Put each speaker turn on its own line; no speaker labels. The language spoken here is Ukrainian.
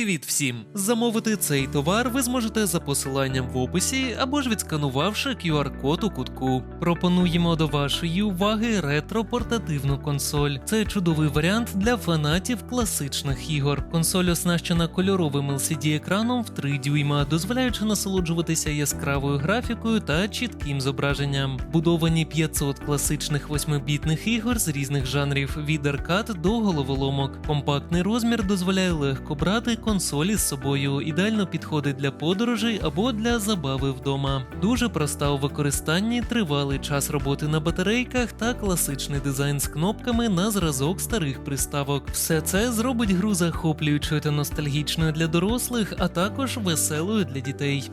Привіт всім! Замовити цей товар ви зможете за посиланням в описі або ж відсканувавши QR-код у кутку. Пропонуємо до вашої уваги ретро-портативну консоль. Це чудовий варіант для фанатів класичних ігор. Консоль оснащена кольоровим LCD-екраном в 3 дюйма, дозволяючи насолоджуватися яскравою графікою та чітким зображенням. Будовані 500 класичних 8-бітних ігор з різних жанрів від аркад до головоломок. Компактний розмір дозволяє легко брати консолі з собою, ідеально підходить для подорожей або для забави вдома. Дуже проста у використанні, тривалий час роботи на батарейках та класичний дизайн з кнопками на зразок старих приставок. Все це зробить гру захоплюючою та ностальгічною для дорослих, а також веселою для дітей.